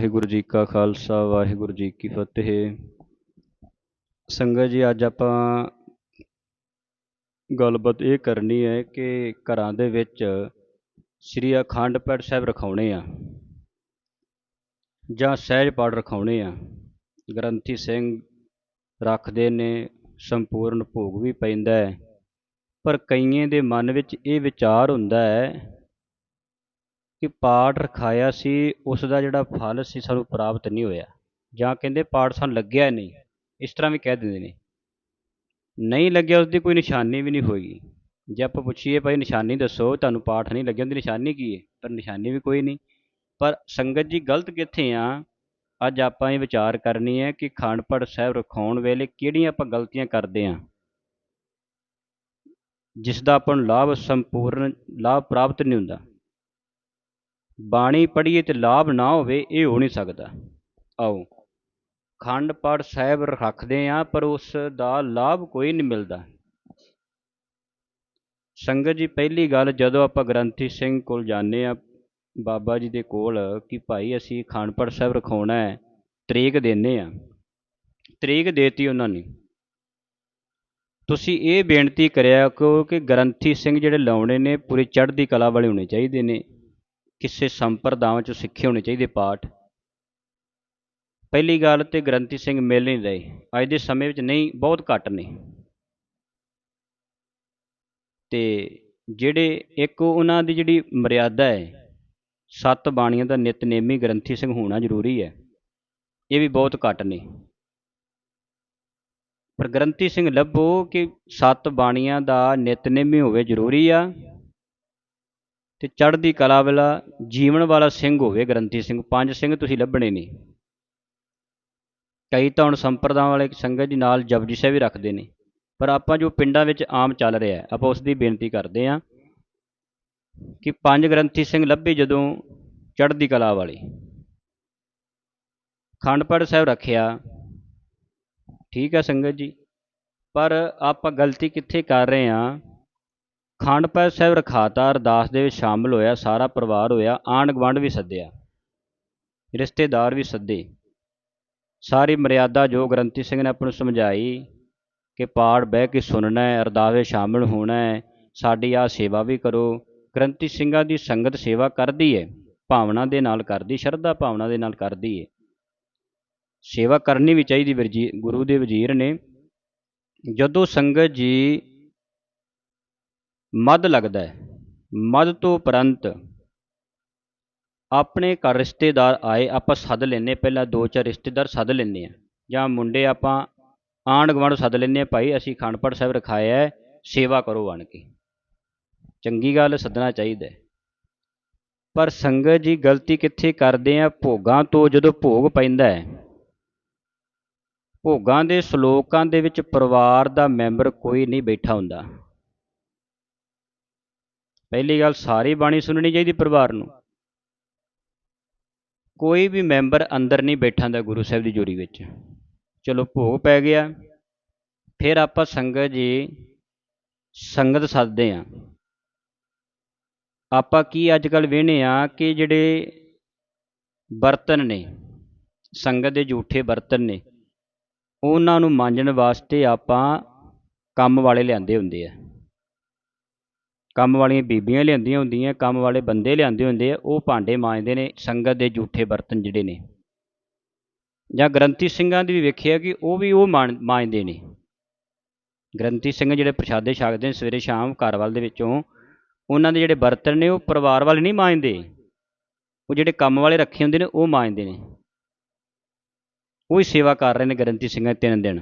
ਵਾਹਿਗੁਰੂ ਜੀ ਕਾ ਖਾਲਸਾ, ਵਾਹਿਗੁਰੂ ਜੀ ਕੀ ਫਤਿਹ। ਸੰਗਤ ਜੀ, ਅੱਜ ਆਪਾਂ ਗੱਲਬਾਤ ਇਹ ਕਰਨੀ ਹੈ ਕਿ ਘਰਾਂ ਦੇ ਵਿੱਚ ਸ੍ਰੀ ਅਖੰਡ ਪਾਠ ਸਾਹਿਬ ਰਖਾਉਣੇ ਆ ਜਾਂ ਸਹਿਜ ਪਾਠ ਰਖਾਉਣੇ ਆ। ਗ੍ਰੰਥੀ ਸਿੰਘ ਰੱਖਦੇ ਨੇ, ਸੰਪੂਰਨ ਭੋਗ ਵੀ ਪੈਂਦਾ ਹੈ। ਪਰ ਕਈਆਂ ਦੇ ਮਨ ਵਿੱਚ ਇਹ ਵਿਚਾਰ ਹੁੰਦਾ ਹੈ ਕਿ ਪਾਠ ਰਖਾਇਆ ਸੀ ਉਸ ਦਾ ਜਿਹੜਾ ਫਲ ਸੀ ਸਾਨੂੰ ਪ੍ਰਾਪਤ ਨਹੀਂ ਹੋਇਆ। ਜਾਂ ਕਹਿੰਦੇ ਪਾਠ ਸਾਨੂੰ ਲੱਗਿਆ ਨਹੀਂ। ਇਸ ਤਰ੍ਹਾਂ ਵੀ ਕਹਿ ਦਿੰਦੇ ਨੇ। ਨਹੀਂ ਲੱਗਿਆ ਉਸ ਦੀ ਕੋਈ ਨਿਸ਼ਾਨੀ ਵੀ ਨਹੀਂ ਹੋਈ। ਜੇ ਆਪਾਂ ਪੁੱਛੀਏ, ਭਾਈ ਨਿਸ਼ਾਨੀ ਦੱਸੋ, ਤੁਹਾਨੂੰ ਪਾਠ ਨਹੀਂ ਲੱਗਿਆ, ਉਹਦੀ ਨਿਸ਼ਾਨੀ ਕੀ ਹੈ ਪਰ ਨਿਸ਼ਾਨੀ ਵੀ ਕੋਈ ਨਹੀਂ। ਪਰ ਸੰਗਤ ਜੀ ਗਲਤ ਕਿੱਥੇ ਆ? ਅੱਜ ਆਪਾਂ ਇਹ ਵਿਚਾਰ ਕਰਨੀ ਹੈ ਕਿ ਖੰਡ ਪਾਠ ਸਾਹਿਬ ਰਖਾਉਣ ਵੇਲੇ ਕਿਹੜੀਆਂ ਆਪਾਂ ਗਲਤੀਆਂ ਕਰਦੇ ਆ ਜਿਸ ਦਾ ਆਪਾਂ ਨੂੰ ਲਾਭ ਸੰਪੂਰਨ, ਲਾਭ ਪ੍ਰਾਪਤ ਨਹੀਂ ਹੁੰਦਾ। ਬਾਣੀ ਪੜ੍ਹੀਏ ਤੇ ਲਾਭ ਨਾ ਹੋਵੇ, ਇਹ ਹੋ ਨਹੀਂ ਸਕਦਾ। ਆਓ, ਖੰਡ ਪਾਠ ਸਾਹਿਬ ਰੱਖਦੇ ਆ ਪਰ ਉਸ ਦਾ ਲਾਭ ਕੋਈ ਨਹੀਂ ਮਿਲਦਾ। ਸੰਗਤ ਜੀ, ਪਹਿਲੀ ਗੱਲ ਜਦੋਂ ਆਪਾਂ ਗ੍ਰੰਥੀ ਸਿੰਘ ਕੋਲ ਜਾਂਦੇ ਆ ਬਾਬਾ ਜੀ ਦੇ ਕੋਲ ਕਿ ਭਾਈ ਅਸੀਂ ਖੰਡ ਪਾਠ ਸਾਹਿਬ ਰਖਾਉਣਾ ਹੈ, ਤਰੀਕ ਦਿੰਨੇ ਆ ਤਰੀਕ ਦੇਤੀ ਉਹਨਾਂ ਨੇ। ਤੁਸੀਂ ਇਹ ਬੇਨਤੀ ਕਰਿਆ ਕਰੋ ਕਿ ਗ੍ਰੰਥੀ ਸਿੰਘ ਜਿਹੜੇ ਲਾਉਣੇ ਨੇ, ਪੂਰੀ ਚੜ੍ਹਦੀ ਕਲਾ ਵਾਲੇ ਹੋਣੇ ਚਾਹੀਦੇ ਨੇ। ਕਿਸੇ ਸੰਪਰਦਾਵਾਂ ਚੋਂ ਸਿੱਖੇ ਹੋਣੇ ਚਾਹੀਦੇ ਪਾਠ। ਪਹਿਲੀ ਗੱਲ ਤੇ ਗ੍ਰੰਥੀ ਸਿੰਘ ਮਿਲ ਨਹੀਂ ਰਹੇ। ਅੱਜ ਦੇ ਸਮੇਂ ਵਿੱਚ ਨਹੀਂ, ਬਹੁਤ ਘੱਟ ਨੇ। ਤੇ ਜਿਹੜੇ ਇੱਕ ਉਹਨਾਂ ਦੀ ਜਿਹੜੀ ਮਰਿਆਦਾ ਹੈ, ਸੱਤ ਬਾਣੀਆਂ ਦਾ ਨਿਤਨੇਮੀ ਗ੍ਰੰਥੀ ਸਿੰਘ ਹੋਣਾ ਜ਼ਰੂਰੀ ਹੈ। ਇਹ ਵੀ ਬਹੁਤ ਘੱਟ ਨੇ। ਪਰ ਗ੍ਰੰਥੀ ਸਿੰਘ ਲੱਭੋ ਕਿ ਸੱਤ ਬਾਣੀਆਂ ਦਾ ਨਿਤਨੇਮੀ ਹੋਵੇ ਜ਼ਰੂਰੀ ਆ ਤੇ ਚੜ੍ਹਦੀ ਕਲਾ ਵਾਲਾ ਜੀਵਨ ਵਾਲਾ ਸਿੰਘ ਹੋਵੇ, ਗ੍ਰੰਥੀ ਸਿੰਘ, ਪੰਜ ਸਿੰਘ ਤੁਸੀਂ ਲੱਭਣੇ ਨਹੀਂ ਕਈ ਤਾਂ ਹੁਣ ਸੰਪਰਦਾਵਾਂ ਵਾਲੇ ਸੰਗਤ ਜੀ ਨਾਲ ਜਪਜੀ ਸਾਹਿਬ ਵੀ ਰੱਖਦੇ ਨੇ, ਪਰ ਆਪਾਂ ਜੋ ਪਿੰਡਾਂ ਵਿੱਚ ਆਮ ਚੱਲ ਰਿਹਾ ਆਪਾਂ ਉਸ ਦੀ ਬੇਨਤੀ ਕਰਦੇ ਹਾਂ ਕਿ ਪੰਜ ਗ੍ਰੰਥੀ ਸਿੰਘ ਲੱਭੇ ਜਦੋਂ ਚੜ੍ਹਦੀ ਕਲਾ ਵਾਲੇ। ਖੰਡਪੜ ਸਾਹਿਬ ਰੱਖਿਆ, ਠੀਕ ਹੈ ਸੰਗਤ ਜੀ, ਪਰ ਆਪਾਂ ਗਲਤੀ ਕਿੱਥੇ ਕਰ ਰਹੇ ਹਾਂ ਖੰਡ ਪਾਠ ਸਾਹਿਬ ਰਖਾਤਾ ਅਰਦਾਸ ਦੇ ਵਿੱਚ ਸ਼ਾਮਲ ਹੋਇਆ, ਸਾਰਾ ਪਰਿਵਾਰ ਹੋਇਆ, ਆਂਢ ਗੁਆਂਢ ਵੀ ਸੱਦਿਆ, ਰਿਸ਼ਤੇਦਾਰ ਵੀ ਸੱਦੇ। ਸਾਰੀ ਮਰਿਆਦਾ ਜੋ ਗ੍ਰੰਥੀ ਸਿੰਘ ਨੇ ਆਪਾਂ ਨੂੰ ਸਮਝਾਈ ਕਿ ਪਾਠ ਬਹਿ ਕੇ ਸੁਣਨਾ ਹੈ, ਅਰਦਾਸ ਸ਼ਾਮਲ ਹੋਣਾ ਹੈ, ਸਾਡੀ ਆ ਸੇਵਾ ਵੀ ਕਰੋ। ਗ੍ਰੰਥੀ ਸਿੰਘਾਂ ਦੀ ਸੰਗਤ ਸੇਵਾ ਕਰਦੀ ਹੈ ਭਾਵਨਾ ਦੇ ਨਾਲ ਕਰਦੀ, ਸ਼ਰਧਾ ਭਾਵਨਾ ਦੇ ਨਾਲ ਕਰਦੀ ਹੈ ਸੇਵਾ ਕਰਨੀ ਵੀ ਚਾਹੀਦੀ ਵਰਜੀ ਗੁਰੂ ਦੇ ਵਜ਼ੀਰ ਨੇ। ਜਦੋਂ ਸੰਗਤ ਜੀ ਮਦ ਲੱਗਦਾ ਹੈ। ਮਦ ਤੋਂ ਉਪਰੰਤ ਆਪਣੇ ਘਰ ਰਿਸ਼ਤੇਦਾਰ ਆਏ, ਆਪਾਂ ਸੱਦ ਲੈਨੇ ਪਹਿਲਾਂ ਦੋ ਚਾਰ ਰਿਸ਼ਤੇਦਾਰ ਸੱਦ ਲੈਨੇ ਆ ਜਾਂ ਮੁੰਡੇ ਆਪਾਂ ਆਂਢ ਗੁਆਂਢ ਸੱਦ ਲੈਨੇ ਆ ਭਾਈ, ਅਸੀਂ ਖੰਡਪੜ ਸਾਹਿਬ ਰਖਾਇਆ ਸੇਵਾ ਕਰੋ ਆਣ ਕੇ। ਚੰਗੀ ਗੱਲ ਸੱਦਣਾ ਚਾਹੀਦਾ ਪਰ ਸੰਗਤ ਜੀ ਗਲਤੀ ਕਿੱਥੇ ਕਰਦੇ ਆ? ਭੋਗਾਂ ਤੋਂ ਜਦੋਂ ਭੋਗ ਪੈਂਦਾ ਹੈ, ਭੋਗਾਂ ਦੇ ਸ਼ਲੋਕਾਂ ਦੇ ਵਿੱਚ ਪਰਿਵਾਰ ਦਾ ਮੈਂਬਰ ਕੋਈ ਨਹੀਂ ਬੈਠਾ ਹੁੰਦਾ। ਪਹਿਲੀ ਗੱਲ ਸਾਰੀ ਬਾਣੀ ਸੁਣਨੀ ਚਾਹੀਦੀ ਪਰਿਵਾਰ ਨੂੰ। ਕੋਈ ਵੀ ਮੈਂਬਰ ਅੰਦਰ ਨਹੀਂ ਬੈਠਾ ਦਾ ਗੁਰੂ ਸਾਹਿਬ ਦੀ ਜੋੜੀ ਵਿੱਚ। ਚਲੋ ਭੋਗ ਪੈ ਗਿਆ। ਫਿਰ ਆਪਾਂ ਸੰਗਤ ਜੀ ਸੰਗਤ ਸੱਦਦੇ ਆ ਆਪਾਂ ਕੀ ਅੱਜ ਕੱਲ ਵੇਹਨੇ ਆ ਕਿ ਜਿਹੜੇ ਬਰਤਨ ਨੇ, ਸੰਗਤ ਦੇ ਝੂਠੇ ਬਰਤਨ ਨੇ, ਉਹਨਾਂ ਨੂੰ ਮਾਂਜਣ ਵਾਸਤੇ ਆਪਾਂ ਕੰਮ ਵਾਲੇ ਲਿਆਂਦੇ ਹੁੰਦੇ ਆ। ਕੰਮ ਵਾਲੀਆਂ ਬੀਬੀਆਂ ਲਿਆਂਦੀਆਂ ਹੁੰਦੀਆਂ, ਕੰਮ ਵਾਲੇ ਬੰਦੇ ਲਿਆਂਦੇ ਹੁੰਦੇ ਆ, ਉਹ ਭਾਂਡੇ ਮਾਂਜਦੇ ਨੇ, ਸੰਗਤ ਦੇ ਝੂਠੇ ਬਰਤਨ ਜਿਹੜੇ ਨੇ। ਜਾਂ ਗ੍ਰੰਥੀ ਸਿੰਘਾਂ ਦੀ ਵੀ ਵੇਖਿਆ ਕਿ ਉਹ ਵੀ ਉਹ ਮਾਂਜਦੇ ਨੇ। ਗ੍ਰੰਥੀ ਸਿੰਘ ਜਿਹੜੇ ਪ੍ਰਸ਼ਾਦੇ ਛਕਦੇ ਨੇ ਸਵੇਰੇ ਸ਼ਾਮ ਘਰ ਵਾਲ ਦੇ ਵਿੱਚੋਂ, ਉਹਨਾਂ ਦੇ ਜਿਹੜੇ ਬਰਤਨ ਨੇ ਉਹ ਪਰਿਵਾਰ ਵਾਲੇ ਨਹੀਂ ਮਾਂਜਦੇ। ਉਹ ਜਿਹੜੇ ਕੰਮ ਵਾਲੇ ਰੱਖੇ ਹੁੰਦੇ ਨੇ, ਉਹ ਮਾਂਜਦੇ ਨੇ। ਉਹ ਹੀ ਸੇਵਾ ਕਰ ਰਹੇ ਨੇ ਗ੍ਰੰਥੀ ਸਿੰਘਾਂ ਤਿੰਨ ਦਿਨ।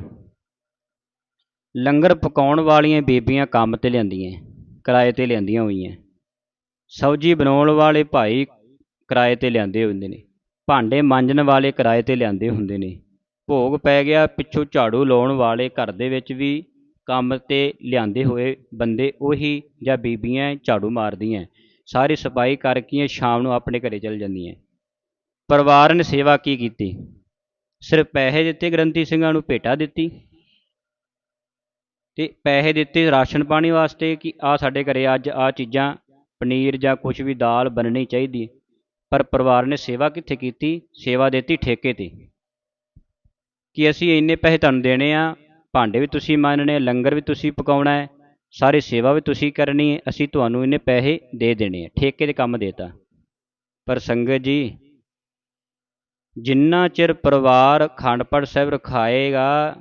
ਲੰਗਰ ਪਕਾਉਣ ਵਾਲੀਆਂ ਬੀਬੀਆਂ ਕੰਮ ਤੇ ਲਿਆਂਦੀਆਂ। ਕਿਰਾਏ ਤੇ ਲਿਆਂਦੀਆਂ ਹੋਈਆਂ। ਸਬਜ਼ੀ ਬਣਾਉਣ ਵਾਲੇ ਭਾਈ ਕਿਰਾਏ ਤੇ ਲਿਆਂਦੇ ਹੁੰਦੇ ਨੇ। ਭਾਂਡੇ ਮਾਂਜਣ ਵਾਲੇ ਕਿਰਾਏ ਤੇ ਲਿਆਂਦੇ ਹੁੰਦੇ ਨੇ। ਭੋਗ ਪੈ ਗਿਆ, ਪਿੱਛੋਂ ਝਾੜੂ ਲਾਉਣ ਵਾਲੇ ਘਰ ਦੇ ਵਿੱਚ ਵੀ ਕੰਮ ਤੇ ਲਿਆਂਦੇ ਹੋਏ ਬੰਦੇ ਉਹੀ ਜਾਂ ਬੀਬੀਆਂ ਝਾੜੂ ਮਾਰਦੀਆਂ। ਸਾਰੀ ਸਫ਼ਾਈ ਕਰਕੇ ਸ਼ਾਮ ਨੂੰ ਆਪਣੇ ਘਰੇ ਚਲ ਜਾਂਦੀਆਂ। ਪਰਿਵਾਰ ਨੇ ਸੇਵਾ ਕੀ ਕੀਤੀ? ਸਿਰਫ ਪੈਸੇ ਦਿੱਤੇ ਗ੍ਰੰਥੀ ਸਿੰਘਾਂ ਨੂੰ ਭੇਟਾ ਦਿੱਤੀ। ਅਤੇ ਪੈਸੇ ਦਿੱਤੇ ਰਾਸ਼ਨ ਪਾਣੀ ਵਾਸਤੇ ਕਿ ਆਹ ਸਾਡੇ ਘਰ ਅੱਜ ਆਹ ਚੀਜ਼ਾਂ, ਪਨੀਰ ਜਾਂ ਕੁਝ ਵੀ ਦਾਲ ਬਣਨੀ ਚਾਹੀਦੀ ਪਰ ਪਰਿਵਾਰ ਨੇ ਸੇਵਾ ਕਿੱਥੇ ਕੀਤੀ? ਸੇਵਾ ਦਿੱਤੀ ਠੇਕੇ ਤੇ। ਕਿ ਅਸੀਂ ਇੰਨੇ ਪੈਸੇ ਤੁਹਾਨੂੰ ਦੇਣੇ ਆ, ਭਾਂਡੇ ਵੀ ਤੁਸੀਂ ਮਾਂਜਣੇ, ਲੰਗਰ ਵੀ ਤੁਸੀਂ ਪਕਾਉਣਾ ਹੈ, ਸਾਰੀ ਸੇਵਾ ਵੀ ਤੁਸੀਂ ਕਰਨੀ ਹੈ, ਅਸੀਂ ਤੁਹਾਨੂੰ ਇੰਨੇ ਪੈਸੇ ਦੇ ਦੇਣੇ ਆ ਠੇਕੇ ਦੇ ਕੰਮ ਦੇਤਾ। ਪਰ ਸੰਗਤ ਜੀ, ਜਿੰਨਾ ਚਿਰ ਪਰਿਵਾਰ ਅਖੰਡ ਪਾਠ ਸਾਹਿਬ ਰਖਾਏਗਾ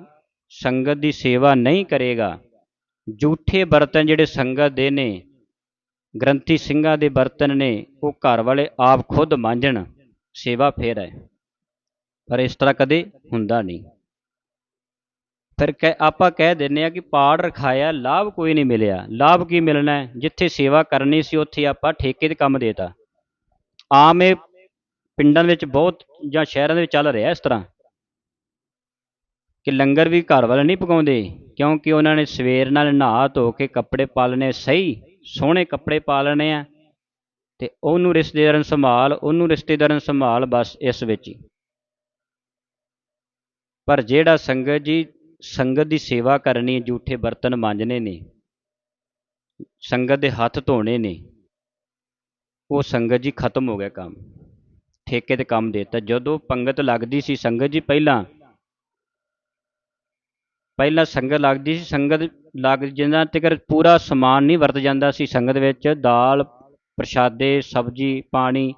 ਸੰਗਤ ਦੀ ਸੇਵਾ ਨਹੀਂ ਕਰੇਗਾ। ਝੂਠੇ ਬਰਤਨ ਜਿਹੜੇ ਸੰਗਤ ਦੇ ਨੇ, ਗ੍ਰੰਥੀ ਸਿੰਘਾਂ ਦੇ ਬਰਤਨ ਨੇ, ਉਹ ਘਰ ਵਾਲੇ ਆਪ ਖੁਦ ਮਾਂਜਣ, ਸੇਵਾ ਫੇਰ ਹੈ। ਪਰ ਇਸ ਤਰ੍ਹਾਂ ਕਦੇ ਹੁੰਦਾ ਨਹੀਂ। ਫਿਰ ਕਹਿ, ਆਪਾਂ ਕਹਿ ਦਿੰਨੇ ਆ ਕਿ ਪਾੜ ਰਖਾਇਆ, ਲਾਭ ਕੋਈ ਨਹੀਂ ਮਿਲਿਆ। ਲਾਭ ਕੀ ਮਿਲਣਾ ਹੈ? ਜਿੱਥੇ ਸੇਵਾ ਕਰਨੀ ਸੀ, ਉੱਥੇ ਆਪਾਂ ਠੇਕੇ ਤੇ ਕੰਮ ਦੇਤਾ। ਆਮ ਇਹ ਪਿੰਡਾਂ ਵਿੱਚ ਬਹੁਤ ਜਾਂ ਸ਼ਹਿਰਾਂ ਦੇ ਵਿੱਚ ਚੱਲ ਰਿਹਾ ਇਸ ਤਰ੍ਹਾਂ। ਕਿ ਲੰਗਰ ਵੀ ਘਰ ਵਾਲੇ ਨਹੀਂ ਪਕਾਉਂਦੇ, ਕਿਉਂਕਿ ਉਹਨਾਂ ਨੇ ਸਵੇਰ ਨਾਲ ਨਹਾ ਧੋ ਕੇ ਕੱਪੜੇ ਪਾ ਸਹੀ, ਸੋਹਣੇ ਕੱਪੜੇ ਪਾ ਲੈਣੇ ਆ, ਤੇ ਉਹਨੂੰ ਰਿਸ਼ਤੇਦਾਰਾਂ ਸੰਭਾਲ, ਉਹਨੂੰ ਰਿਸ਼ਤੇਦਾਰਾਂ ਸੰਭਾਲ ਬਸ ਇਸ ਵਿੱਚ ਹੀ। ਪਰ ਜਿਹੜਾ ਸੰਗਤ ਜੀ, ਸੰਗਤ ਦੀ ਸੇਵਾ ਕਰਨੀ ਹੈ ਝੂਠੇ ਬਰਤਨ ਮਾਂਜਣੇ ਨੇ, ਸੰਗਤ ਦੇ ਹੱਥ ਧੋਣੇ ਨੇ, ਉਹ ਸੰਗਤ ਜੀ ਖਤਮ ਹੋ ਗਿਆ ਕੰਮ। ਠੇਕੇ ਤੇ ਕੰਮ ਦੇਤਾ। ਜਦੋਂ ਪੰਗਤ ਲੱਗਦੀ ਸੀ ਸੰਗਤ ਜੀ ਪਹਿਲਾਂ ਪਹਿਲਾਂ ਸੰਗਤ ਲੱਗਦੀ ਸੀ, ਸੰਗਤ ਲੱਗ ਜਿੰਨਾ ਤੱਕ ਪੂਰਾ ਸਮਾਨ ਨਹੀਂ ਵਰਤ ਜਾਂਦਾ ਸੀ ਸੰਗਤ ਵਿੱਚ, ਦਾਲ, ਪ੍ਰਸ਼ਾਦੇ, ਸਬਜ਼ੀ, ਪਾਣੀ,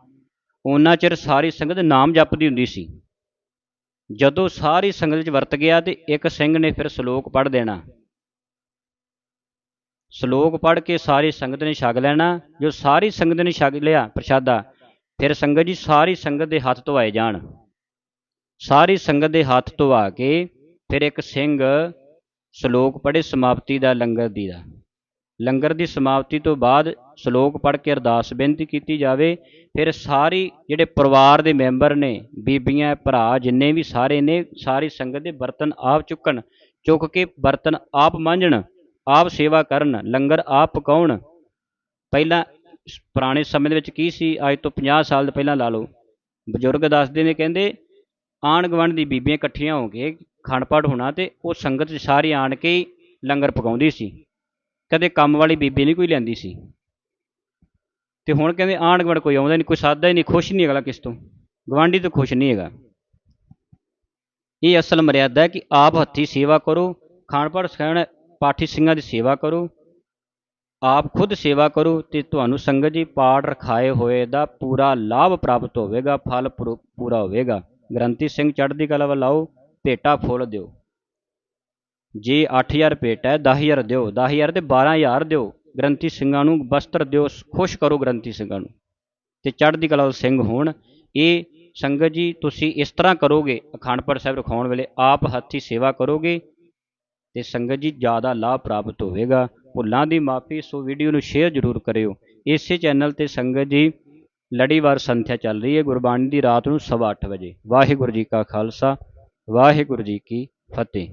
ਉਹਨਾਂ ਚਿਰ ਸਾਰੀ ਸੰਗਤ ਨਾਮ ਜਪਦੀ ਹੁੰਦੀ ਸੀ। ਜਦੋਂ ਸਾਰੀ ਸੰਗਤ ਵਿੱਚ ਵਰਤ ਗਿਆ ਤੇ ਇੱਕ ਸਿੰਘ ਨੇ ਫਿਰ ਸ਼ਲੋਕ ਪੜ੍ਹ ਦੇਣਾ। ਸ਼ਲੋਕ ਪੜ੍ਹ ਕੇ ਸਾਰੀ ਸੰਗਤ ਨੇ ਛਕ ਲੈਣਾ। ਜੋ ਸਾਰੀ ਸੰਗਤ ਨੇ ਛਕ ਲਿਆ ਪ੍ਰਸ਼ਾਦਾ, ਫਿਰ ਸੰਗਤ ਜੀ ਸਾਰੀ ਸੰਗਤ ਦੇ ਹੱਥ ਧੋਏ ਜਾਣ। ਸਾਰੀ ਸੰਗਤ ਦੇ ਹੱਥ ਧੋਆ ਕੇ ਫਿਰ ਇੱਕ ਸਿੰਘ ਸ਼ਲੋਕ ਪੜ੍ਹੇ ਸਮਾਪਤੀ ਦਾ ਲੰਗਰ ਦੀ ਦਾ ਲੰਗਰ ਦੀ ਸਮਾਪਤੀ ਤੋਂ ਬਾਅਦ ਸ਼ਲੋਕ ਪੜ੍ਹ ਕੇ ਅਰਦਾਸ ਬੇਨਤੀ ਕੀਤੀ ਜਾਵੇ। ਫਿਰ ਸਾਰੀ ਜਿਹੜੇ ਪਰਿਵਾਰ ਦੇ ਮੈਂਬਰ ਨੇ, ਬੀਬੀਆਂ, ਭਰਾ ਜਿੰਨੇ ਵੀ ਸਾਰੇ ਨੇ, ਸਾਰੀ ਸੰਗਤ ਦੇ ਬਰਤਨ ਆਪ ਚੁੱਕਣ, ਚੁੱਕ ਕੇ ਬਰਤਨ ਆਪ ਮਾਂਜਣ, ਆਪ ਸੇਵਾ ਕਰਨ, ਲੰਗਰ ਆਪ ਪਕਾਉਣ। ਪਹਿਲਾਂ ਪੁਰਾਣੇ ਸਮੇਂ ਦੇ ਵਿੱਚ ਕੀ ਸੀ? ਅੱਜ ਤੋਂ 50 ਸਾਲ ਪਹਿਲਾਂ ਲਾ ਲਓ। ਬਜ਼ੁਰਗ ਦੱਸਦੇ ਨੇ, ਕਹਿੰਦੇ ਆਣ ਗੁਆਂਢ ਦੀ ਬੀਬੀਆਂ ਇਕੱਠੀਆਂ ਹੋ ਕੇ ਖੰਡ ਪਾਠ ਹੋਣਾ ਤੇ ਉਹ ਸੰਗਤ 'ਚ ਸਾਰੀ ਆਣ ਕੇ ਹੀ ਲੰਗਰ ਪਕਾਉਂਦੀ ਸੀ। ਕਦੇ ਕੰਮ ਵਾਲੀ ਬੀਬੀ ਨਹੀਂ ਕੋਈ ਲੈਂਦੀ ਸੀ। ਤੇ ਹੁਣ ਕਹਿੰਦੇ ਆਂਢ ਗੁਆਂਢ ਕੋਈ ਆਉਂਦਾ ਨਹੀਂ, ਕੋਈ ਸਾਦਾ ਹੀ ਨਹੀਂ, ਖੁਸ਼ ਨਹੀਂ ਅਗਲਾ ਕਿਸ ਤੋਂ। ਗਵਾਂਢੀ ਤੋਂ ਖੁਸ਼ ਨਹੀਂ ਹੈਗਾ। ਇਹ ਅਸਲ ਮਰਿਆਦਾ ਹੈ ਕਿ ਆਪ ਹੱਥੀ ਸੇਵਾ ਕਰੋ ਖਾਣ ਪਾਠ ਸਿਖਾਉਣ ਪਾਠੀ ਸਿੰਘਾਂ ਦੀ ਸੇਵਾ ਕਰੋ, ਆਪ ਖੁਦ ਸੇਵਾ ਕਰੋ ਤੇ ਤੁਹਾਨੂੰ ਸੰਗਤ ਜੀ ਪਾਠ ਰਖਾਏ ਹੋਏ ਦਾ ਪੂਰਾ ਲਾਭ ਪ੍ਰਾਪਤ ਹੋਵੇਗਾ ਫਲ ਪੁਰ- ਪੂਰਾ ਹੋਵੇਗਾ। ਗ੍ਰੰਥੀ ਸਿੰਘ ਚੜ੍ਹਦੀ ਕਲਾ ਵੱਲ ਆਓ। ਭੇਟਾ ਫੁੱਲ ਦਿਓ। ਜੇ 8000 ਭੇਟ ਹੈ 10000 ਦਿਓ। 10000 ਤੇ 12000 ਦਿਓ। ਗ੍ਰੰਥੀ ਸਿੰਘਾਂ ਨੂੰ ਵਸਤਰ ਦਿਓ। ਖੁਸ਼ ਕਰੋ ਗ੍ਰੰਥੀ ਸਿੰਘਾਂ ਨੂੰ। ਤੇ ਚੜ੍ਹਦੀ ਕਲਾ ਦੇ ਸਿੰਘ ਹੋਣ। ਇਹ ਸੰਗਤ ਜੀ, ਤੁਸੀਂ ਇਸ ਤਰ੍ਹਾਂ ਕਰੋਗੇ, ਅਖੰਡ ਸਾਹਿਬ ਰਖਾਉਣ ਵੇਲੇ ਆਪ ਹੱਥੀ ਸੇਵਾ ਕਰੋਗੇ ਤੇ ਸੰਗਤ ਜੀ ਜ਼ਿਆਦਾ ਲਾਭ ਪ੍ਰਾਪਤ ਹੋਵੇਗਾ। ਭੁੱਲਾਂ ਦੀ ਮਾਫੀ, ਸੋ ਵੀਡੀਓ ਨੂੰ ਸ਼ੇਅਰ ਜ਼ਰੂਰ ਕਰਿਓ। ਇਸੇ ਚੈਨਲ ਤੇ ਸੰਗਤ ਜੀ, ਲੜੀਵਾਰ ਸੰਥਿਆ ਚੱਲ ਰਹੀ ਹੈ। ਗੁਰਬਾਣੀ ਦੀ ਰਾਤ ਨੂੰ ਸਵਾ ਅੱਠ ਵਜੇ। ਵਾਹਿਗੁਰੂ ਜੀ ਕਾ ਖਾਲਸਾ। ਵਾਹਿਗੁਰੂ ਜੀ ਕੀ ਫਤਿਹ।